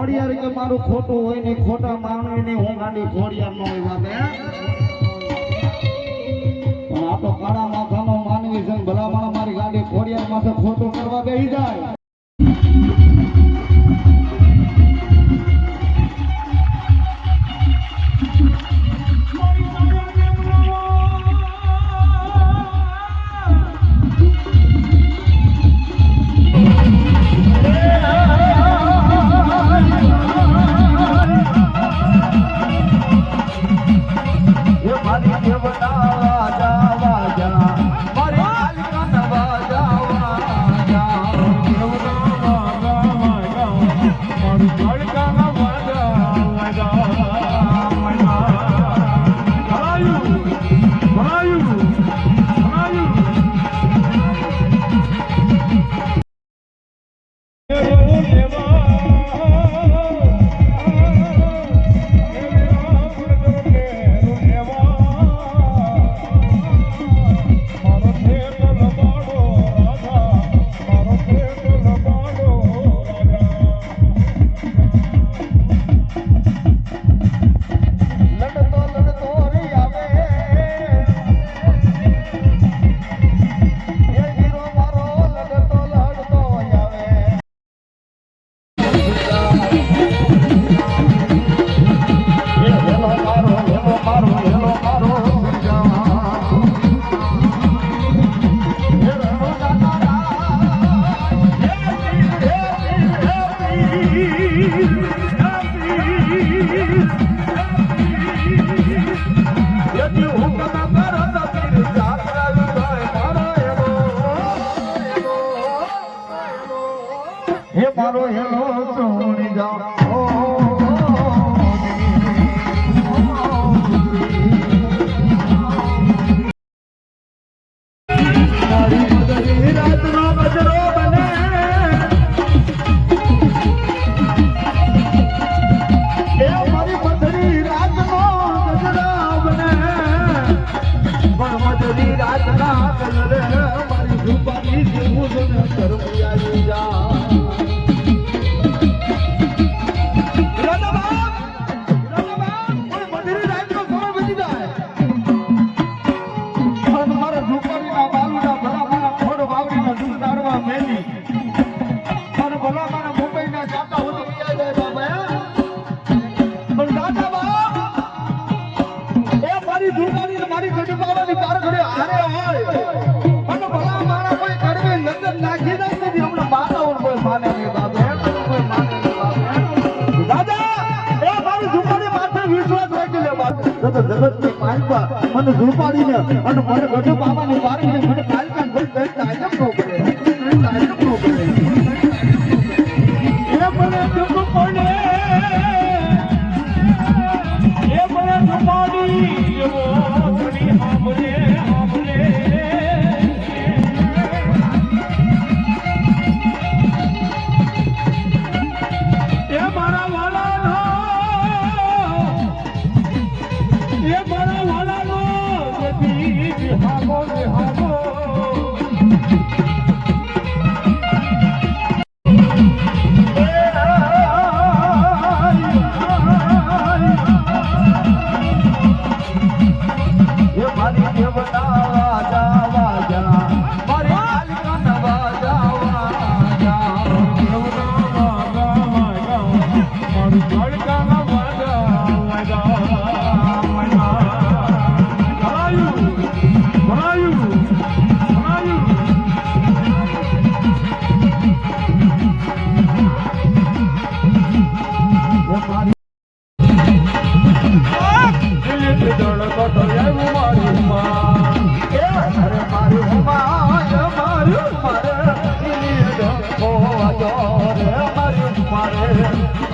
ખોડિયાર કે મારું ખોટું હોય ને ખોટા માનવી ને હું ગાડી ખોડિયાર નો હોય વાત પણ આ તો કાળા માથા નો માનવી છે ભલા મારી ગાડી ખોડિયાર માથે ખોટું કરવા બેસી જાય. Thank you. પૂછન ધર્મ આવી જા. મને તો જગતની પાલપા મને ઝુપાડીને અને મને ગઢ બાબાની પારખીને મને પાલકા ભૂલ બેસતા આયમ ન પડે એ મારા વાલાનો. જે બીજ હાગો ને હા મારે મારે મારે